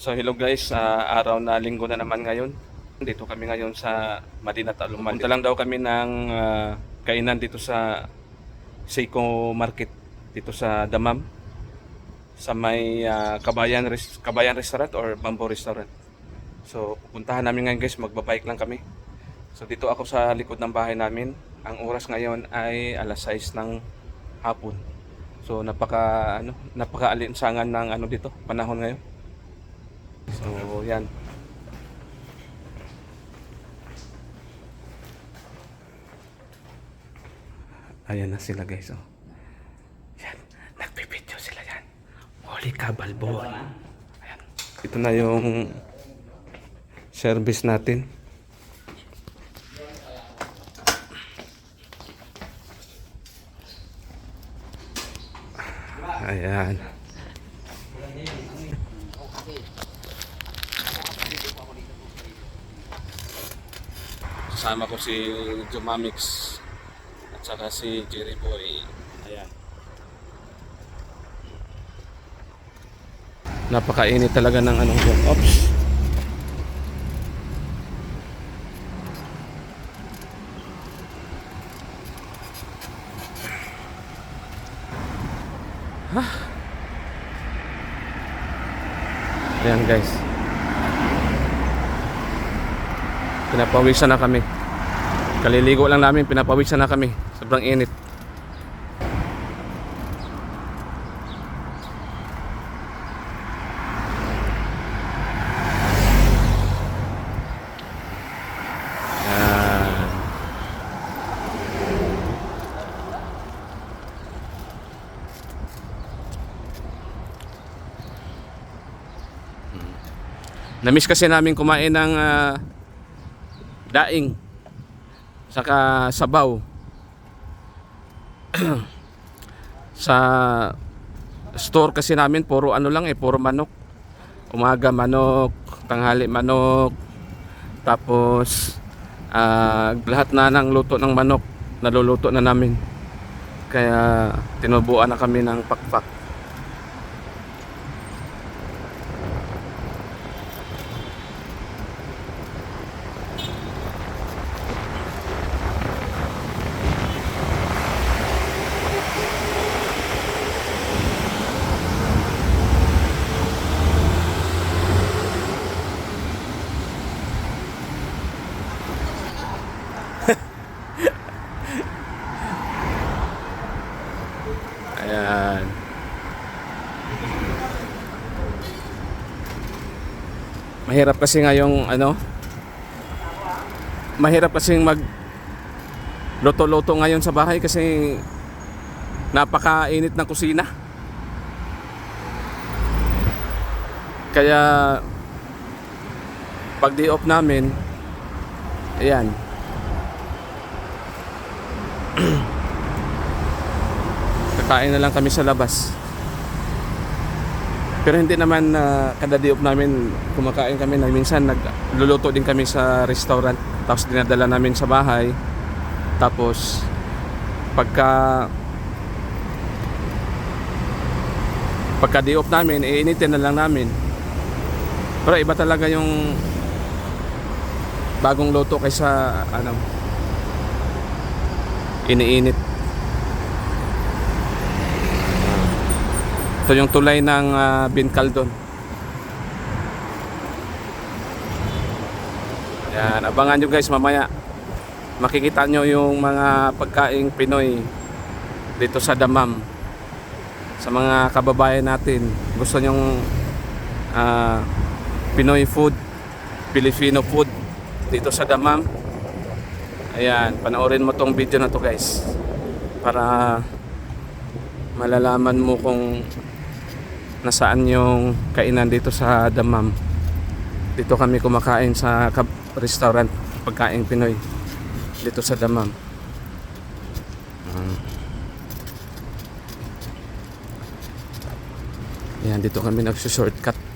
So hello guys, Ah, araw na linggo na naman ngayon. Dito kami ngayon sa Madinat Aluman. Punta lang daw kami ng ah, kainan dito sa Seiko Market dito sa Damam sa may ah, Kabayan Res- Kabayan Restaurant or Bamboo Restaurant. So pupuntahan namin ngayon guys, magbabike lang kami. So dito ako sa likod ng bahay namin. Ang oras ngayon ay alas 6 ng hapon. So napaka ano, napaka-alinsangan ng ano dito, panahon ngayon. So, yan. Ayan na sila guys, oh. Yan. Nagpipidyo sila yan. Holy Cabalbo. Ayan. Ito na yung service natin. Ayan. Kasama ko si Jumamix at saka si Jerry Boy. Ayan. Napakainit talaga ng anong dyan. Oops. Ayan guys. Pinapawisan na kami. Kaliligo lang namin, pinapawisan na kami. Sobrang init. Yan. Namiss kasi namin kumain ng ah, daing saka sabaw. Sa store kasi namin puro ano lang eh puro manok. Umaga manok tanghali manok. Tapos ah, lahat na ng luto ng manok naluluto na namin. Kaya tinubuan na kami ng pakpak Mahirap kasi nga yung ano Mahirap kasi mag Luto-luto ngayon sa bahay kasi napakainit ng kusina. Kaya pag day off namin ayan kakain na lang kami sa labas. Pero hindi naman na kada day off namin kumakain kami na minsan nagluluto din kami sa restaurant tapos dinadala namin sa bahay. Tapos pagka pagka day off namin iinitin na lang namin. Pero iba talaga yung bagong luto kaysa ano iniinit. Ito yung tulay ng uh, Bincaldon. Yan, abangan nyo guys mamaya. Makikita nyo yung mga pagkaing Pinoy dito sa Damam. Sa mga kababayan natin. Gusto nyong ah, Pinoy food, Filipino food dito sa Damam. Ayan, panoorin mo tong video na to guys. Para malalaman mo kung nasaan yung kainan dito sa Damam. Dito kami kumakain sa restaurant pagkain Pinoy dito sa Damam. Ah. Yan, dito kami nagsushortcut.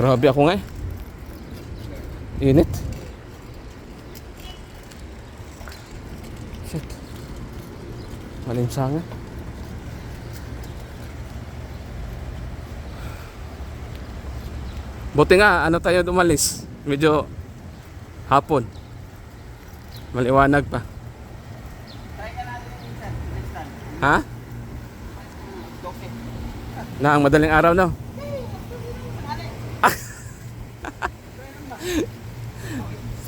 Grabe ako nga eh. Init. Shit. Malimsangan. Buti nga, ano tayo dumalis? Medyo hapon. Maliwanag pa. Ha? Na ang madaling araw no?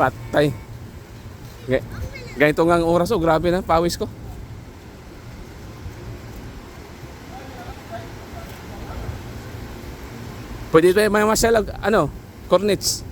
Patay. Ganito nga ang oras oh, grabe na, pawis ko. Pwede tayo may masalag, ano, cornets.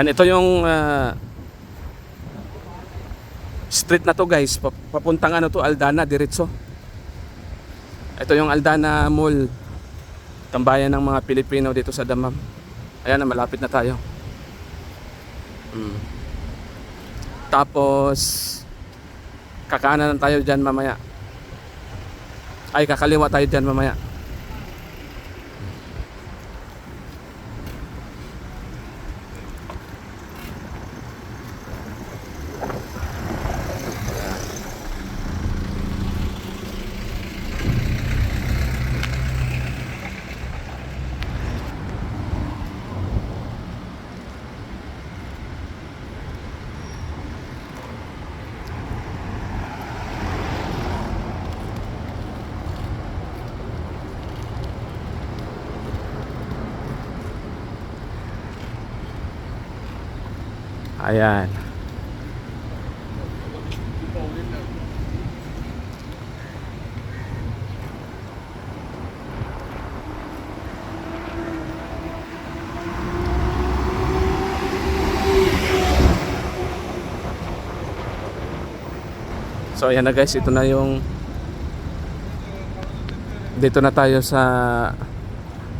Yan, ito yung ah, street na to guys. Pap- Papuntang ano to, Aldana, diretso. Ito yung Aldana Mall. Tambayan ng mga Pilipino dito sa Damam. Ayan na, malapit na tayo. Mm. Tapos, kakanan tayo dyan mamaya. Ay, kakaliwa tayo dyan mamaya. Ayan. So ayan na guys, ito na yung dito na tayo sa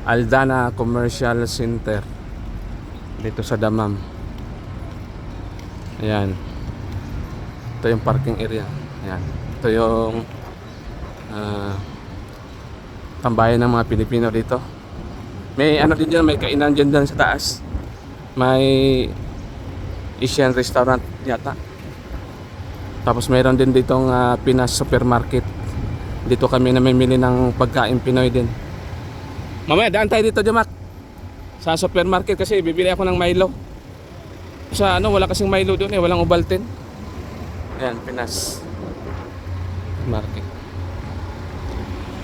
Aldana Commercial Center dito sa Damam. Ayan. Ito yung parking area. Ayan. Ito yung ah, tambayan ng mga Pilipino dito. May ano din dyan, may kainan dyan dyan sa taas. May Asian restaurant yata. Tapos mayroon din ditong ah, Pinas supermarket. Dito kami namimili ng pagkain Pinoy din. Mamaya daan tayo dito, Jamak. Sa supermarket kasi bibili ako ng Milo. Sa ano, wala kasing Milo doon eh, walang Ovaltine. Ayan, Pinas. Market.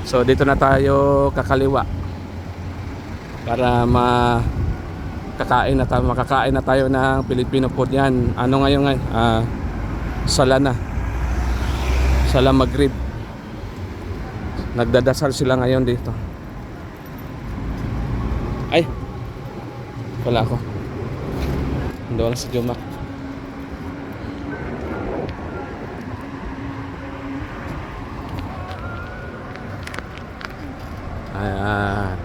So dito na tayo kakaliwa. Para ma kakain na tayo, makakain na tayo ng Filipino food yan. Ano ngayon ngayon? Ah, sala na. Sala Maghrib. Nagdadasal sila ngayon dito. Ay! Wala ako. Hindi wala si Jumak. Ayan.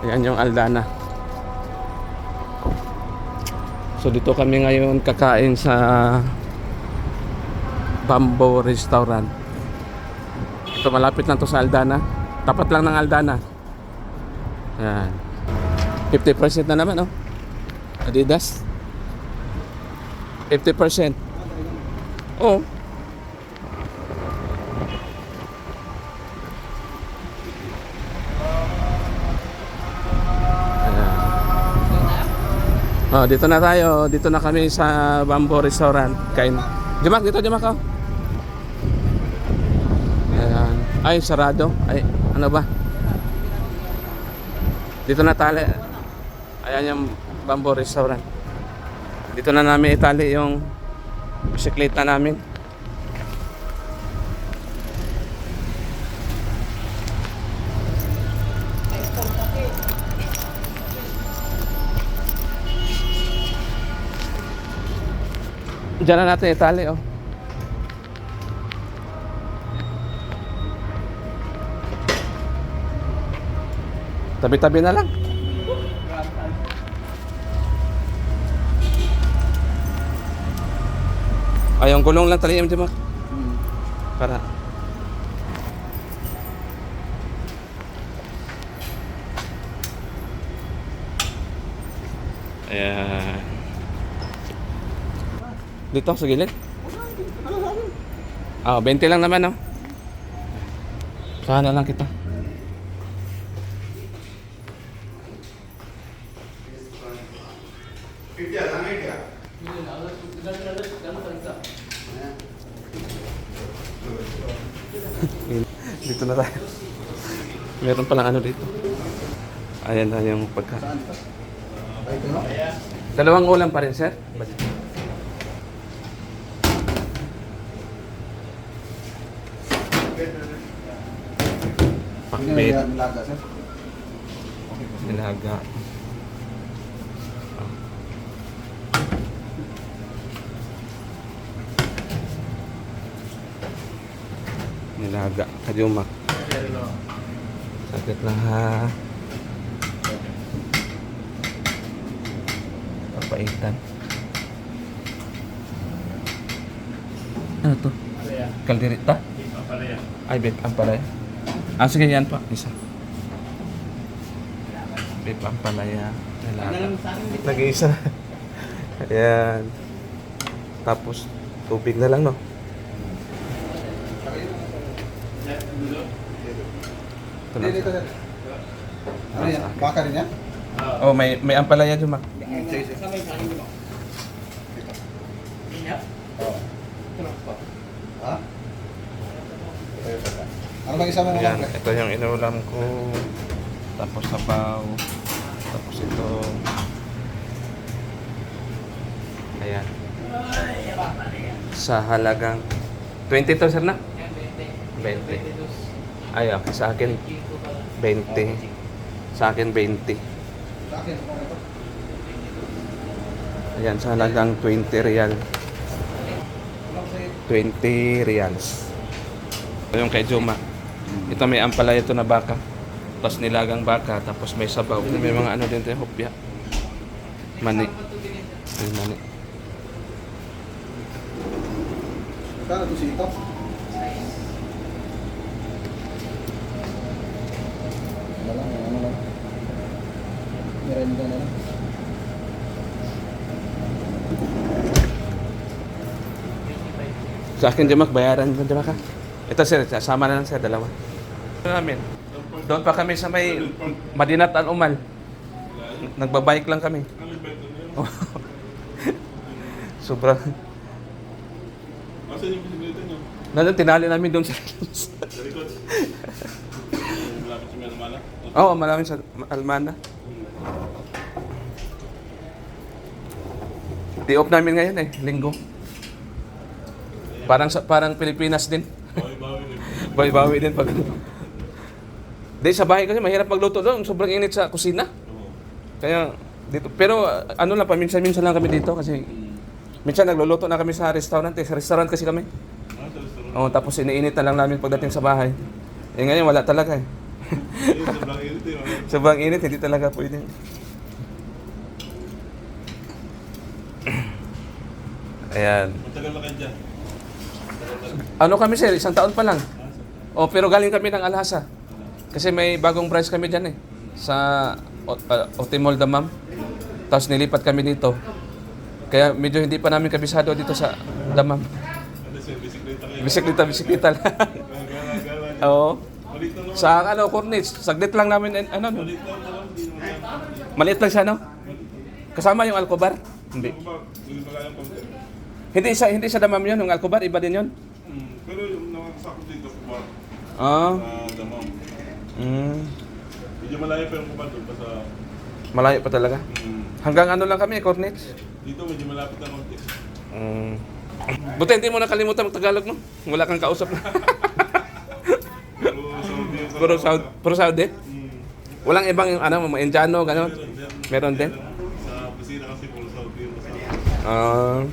Ayan yung Aldana. So dito kami ngayon kakain sa Bamboo Restaurant. Ito malapit lang to sa Aldana. Tapat lang ng Aldana. Ayan. 50% na naman, oh. Adidas. 50%. Oh. Oh, dito na tayo. Dito na kami sa Bamboo Restaurant. Kain. Jamak, dito Jamak oh. Ayan. Ay, sarado. Ay, ano ba? Dito na tali. Ayan yung Bamboo Restaurant. Dito na namin itali yung bisikleta namin. Diyan na natin itali, oh. Tabi-tabi na lang. Ay, yung gulong lang taliin mo, Para. Ayan. Dito, sa gilid. Ah, 20 lang naman, no? Saan na lang kita. Dito na tayo. Meron palang ano dito. Ayan na yung pagka. Dalawang ulam pa rin, sir? Pakbet, nilaga. Nilaga, kajumak. Sakit lang ha. Papaitan. Ano to? Kalderita? Ay, bet, ang palaya. Ah, sige yan pa. Isa. Bet, ang palaya. Nilaga. Nag-iisa. Ayan. Tapos, tubig na lang, no? Ito lang. dito, sir. Ano yan? Baka rin yan? Oh, may may ampalaya dyan. Oo. Ha? Ano bang isama mo? Ayan, Mark? ito yung inulam ko. Tapos sabaw. Tapos ito. Ayan. Sa halagang 20 to, sir na? 20. Ay, okay. Sa akin, 20. Sa akin, 20. Sa akin. Ayan, sa halagang 20 real. Ano ko sa'yo? 20 reals. Ito yung kay Juma. Ito may ampalaya ito na baka. Tapos nilagang baka. Tapos may sabaw. May mga ano din ito yung hopya. Mani. May mani. Kano to sito? Ano lang, ano lang. Merenda na lang. Sa akin, Jamak, bayaran mo, Jamak, ha? Ito, sir, sama na lang, sir, dalawa. Ito namin. Doon pa kami sa may Madinat al-Umal. Nagbabike lang kami. Sobrang... Asan yung bisikleta nyo? Nandun, tinali namin doon sa... Sa likod. Malapit sa Manamana? Oo, oh, maraming sa Almana. Day off namin ngayon eh, linggo. Parang sa, parang Pilipinas din. Bawi-bawi din pag Di sa bahay kasi mahirap magluto doon, sobrang init sa kusina. Kaya dito pero uh, ano lang paminsan-minsan lang kami dito kasi minsan nagluluto na kami sa restaurant, eh. sa restaurant kasi kami. Oh, tapos iniinit na lang namin pagdating sa bahay. Eh ngayon wala talaga eh. Sobrang init oh. Sobrang init, hindi talaga pwede. Ayan. Matagal na kayo dyan. Ano kami sir, isang taon pa lang. Oh, pero galing kami ng Alhasa. Kasi may bagong branch kami dyan eh. Sa uh, Otimol Damam. Tapos nilipat kami dito. Kaya medyo hindi pa namin kabisado dito sa Damam. Bisikleta. Bisikleta, lang. Oo. Sa ano, Cornish, saglit lang namin, eh, ano, no? Maliit lang siya, no? Kasama yung Alcobar? Hindi. Yung. Hindi sa hindi sa damam yun, yung Alcobar, iba din yun. Mm. Pero yung nakakasakot dito, kubar, Ah. damam. Mm. Medyo malayo pero kubar doon pa sa... Malayo pa talaga. Mm. Hanggang ano lang kami, Cornets. Dito medyo malapit na konti. Mm. Buti hindi mo nakalimutan mag-Tagalog mo. Wala kang kausap na. Puro Saudi, puro Saudi. Walang ibang ano, mga Indiano, gano'n. Meron din? Sa opisina kasi puro Saudi. Ah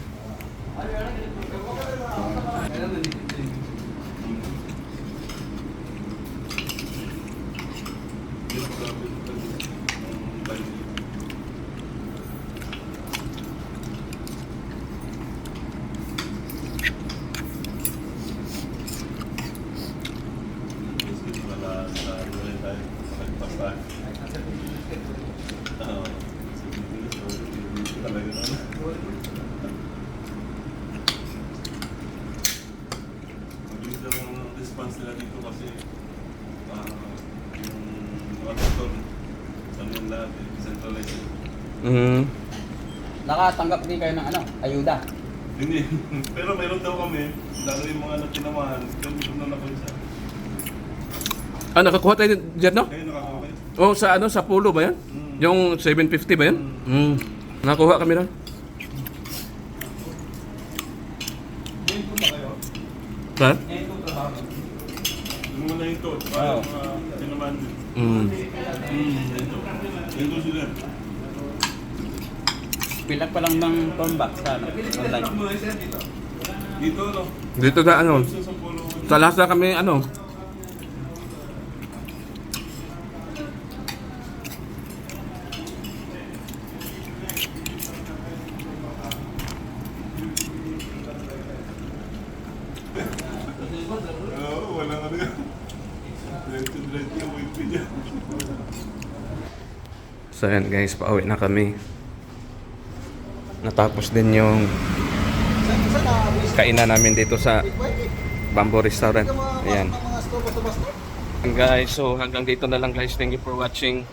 ang response nila dito kasi ah, yung mga doktor, ano yung lahat, eh, decentralized. Mm. Nakatanggap din kayo ng ano, ayuda. Hindi. Pero meron daw kami, lalo yung mga natinamaan, yung gusto na ako isa. Ah, nakakuha tayo dyan, no? Kayo nakakawin. Oh, sa ano, sa pulo ba yan? Mm. Yung 750 ba yan? Mm. Nakuha kami ron. Ha? Yung mga ito, Oo. yung mga tinamaan din. Mm. Hmm, ito. Ito sila. Pilag pa lang ng comeback sa ano, online. Dito, no? Dito na ano, Sa sa polo. sa Lhasa kami ano. So yan guys, pauwi na kami. Natapos din yung kainan namin dito sa Bamboo Restaurant. Ayan. Guys, so hanggang dito na lang guys. Thank you for watching.